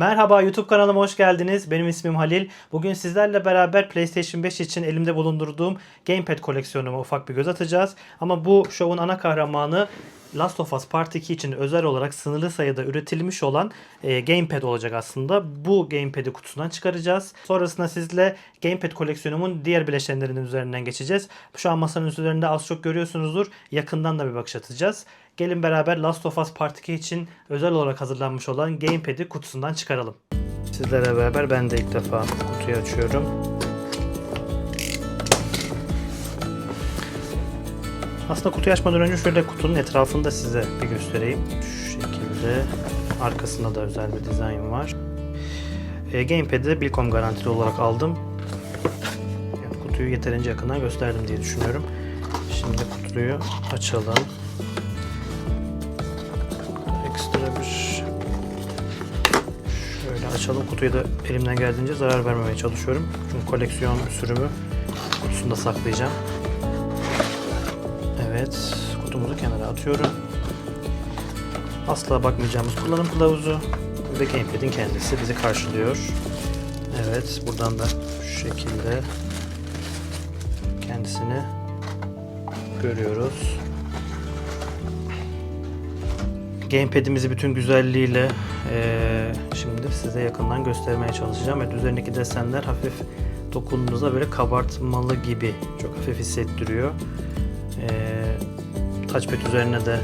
Merhaba YouTube kanalıma hoş geldiniz. Benim ismim Halil. Bugün sizlerle beraber PlayStation 5 için elimde bulundurduğum Gamepad koleksiyonuma ufak bir göz atacağız. Ama bu şovun ana kahramanı Last of Us Part 2 için özel olarak sınırlı sayıda üretilmiş olan e, Gamepad olacak aslında. Bu Gamepad'i kutusundan çıkaracağız. Sonrasında sizle Gamepad koleksiyonumun diğer bileşenlerinin üzerinden geçeceğiz. Şu an masanın üzerinde az çok görüyorsunuzdur. Yakından da bir bakış atacağız. Gelin beraber Last of Us Part 2 için özel olarak hazırlanmış olan Gamepad'i kutusundan çıkaralım. Sizlerle beraber ben de ilk defa kutuyu açıyorum. Aslında kutuyu açmadan önce şöyle kutunun etrafını da size bir göstereyim. Şu şekilde. Arkasında da özel bir dizayn var. E, Gamepad'i Bilcom garantili olarak aldım. Yani kutuyu yeterince yakından gösterdim diye düşünüyorum. Şimdi kutuyu açalım. Ekstra bir şöyle açalım. Kutuyu da elimden geldiğince zarar vermemeye çalışıyorum. Çünkü koleksiyon sürümü kutusunda saklayacağım. Evet, kutumuzu kenara atıyorum. Asla bakmayacağımız kullanım kılavuzu ve Gamepad'in kendisi bizi karşılıyor. Evet, buradan da şu şekilde kendisini görüyoruz. Gamepad'imizi bütün güzelliğiyle eee, şimdi size yakından göstermeye çalışacağım. Evet, üzerindeki desenler hafif dokunduğunuzda böyle kabartmalı gibi çok hafif hissettiriyor. Ee, touchpad üzerine de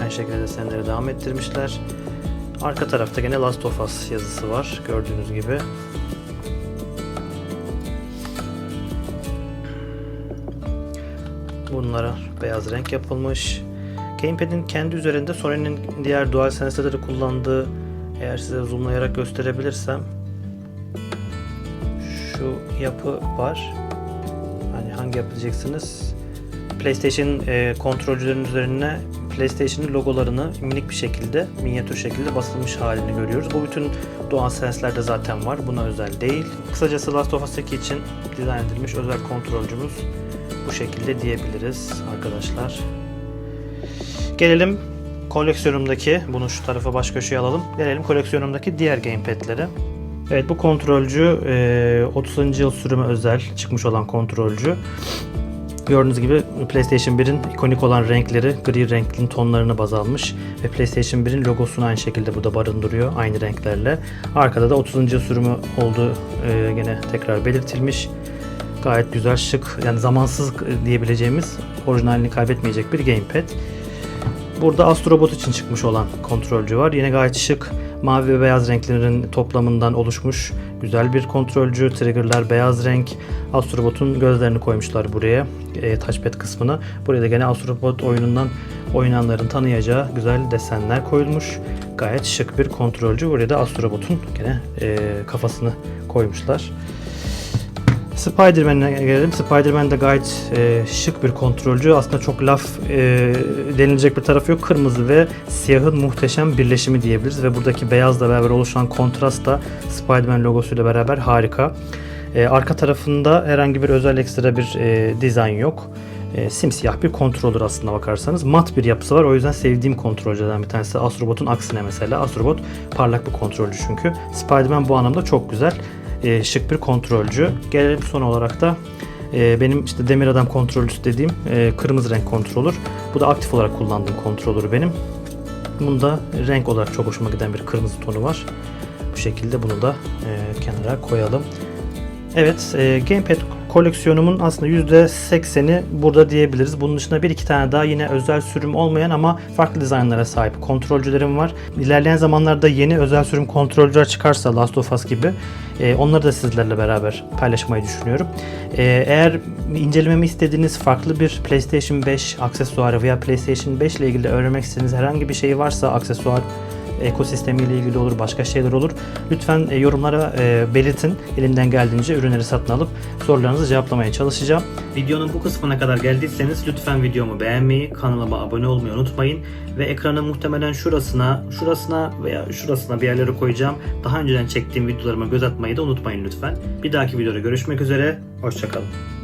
aynı şekilde desenleri devam ettirmişler. Arka tarafta gene Last of Us yazısı var gördüğünüz gibi. Bunlara beyaz renk yapılmış. Gamepad'in kendi üzerinde Sony'nin diğer DualSense'de de kullandığı eğer size zoomlayarak gösterebilirsem şu yapı var. Hani hangi yapı diyeceksiniz? PlayStation e, kontrolcülerin üzerine PlayStation'ın logolarını minik bir şekilde, minyatür şekilde basılmış halini görüyoruz. Bu bütün DualSense'lerde zaten var. Buna özel değil. Kısacası Last of Us 2 için dizayn edilmiş özel kontrolcümüz bu şekilde diyebiliriz arkadaşlar. Gelelim koleksiyonumdaki, bunu şu tarafa baş köşeye alalım. Gelelim koleksiyonumdaki diğer gamepad'lere. Evet bu kontrolcü e, 30. yıl sürümü özel çıkmış olan kontrolcü. Gördüğünüz gibi PlayStation 1'in ikonik olan renkleri gri renklin tonlarını baz almış ve PlayStation 1'in logosunu aynı şekilde burada barındırıyor aynı renklerle. Arkada da 30. yıl sürümü olduğu e, gene tekrar belirtilmiş. Gayet güzel, şık, yani zamansız diyebileceğimiz orijinalini kaybetmeyecek bir gamepad. Burada Astrobot için çıkmış olan kontrolcü var. Yine gayet şık, mavi ve beyaz renklerin toplamından oluşmuş güzel bir kontrolcü. Trigger'lar beyaz renk. Astrobot'un gözlerini koymuşlar buraya. E, touchpad kısmına. Buraya da gene Astrobot oyunundan oynayanların tanıyacağı güzel desenler koyulmuş. Gayet şık bir kontrolcü. Buraya da Astrobot'un gene e, kafasını koymuşlar. Spider-Man'e gelelim. Spider-Man de gayet e, şık bir kontrolcü. Aslında çok laf e, denilecek bir tarafı yok. Kırmızı ve siyahın muhteşem birleşimi diyebiliriz. Ve buradaki beyazla beraber oluşan kontrast da Spider-Man logosuyla beraber harika. E, arka tarafında herhangi bir özel ekstra bir e, dizayn yok. E, simsiyah bir kontrolür aslında bakarsanız. Mat bir yapısı var. O yüzden sevdiğim kontrolcülerden bir tanesi. Astrobot'un aksine mesela. Astrobot parlak bir kontrolcü çünkü. Spider-Man bu anlamda çok güzel e, şık bir kontrolcü. Gelelim son olarak da e, benim işte demir adam kontrolcüsü dediğim e, kırmızı renk kontrolür. Bu da aktif olarak kullandığım kontrolür benim. Bunda renk olarak çok hoşuma giden bir kırmızı tonu var. Bu şekilde bunu da e, kenara koyalım. Evet, e, Gamepad koleksiyonumun aslında %80'i burada diyebiliriz. Bunun dışında bir iki tane daha yine özel sürüm olmayan ama farklı dizaynlara sahip kontrolcülerim var. İlerleyen zamanlarda yeni özel sürüm kontrolcüler çıkarsa Last of Us gibi e, onları da sizlerle beraber paylaşmayı düşünüyorum. E, eğer incelememi istediğiniz farklı bir PlayStation 5 aksesuarı veya PlayStation 5 ile ilgili öğrenmek istediğiniz herhangi bir şey varsa aksesuar ekosistemiyle ilgili olur, başka şeyler olur. Lütfen e, yorumlara e, belirtin. Elimden geldiğince ürünleri satın alıp sorularınızı cevaplamaya çalışacağım. Videonun bu kısmına kadar geldiyseniz lütfen videomu beğenmeyi, kanalıma abone olmayı unutmayın ve ekranın muhtemelen şurasına, şurasına veya şurasına bir yerlere koyacağım. Daha önceden çektiğim videolarıma göz atmayı da unutmayın lütfen. Bir dahaki videoda görüşmek üzere. Hoşçakalın.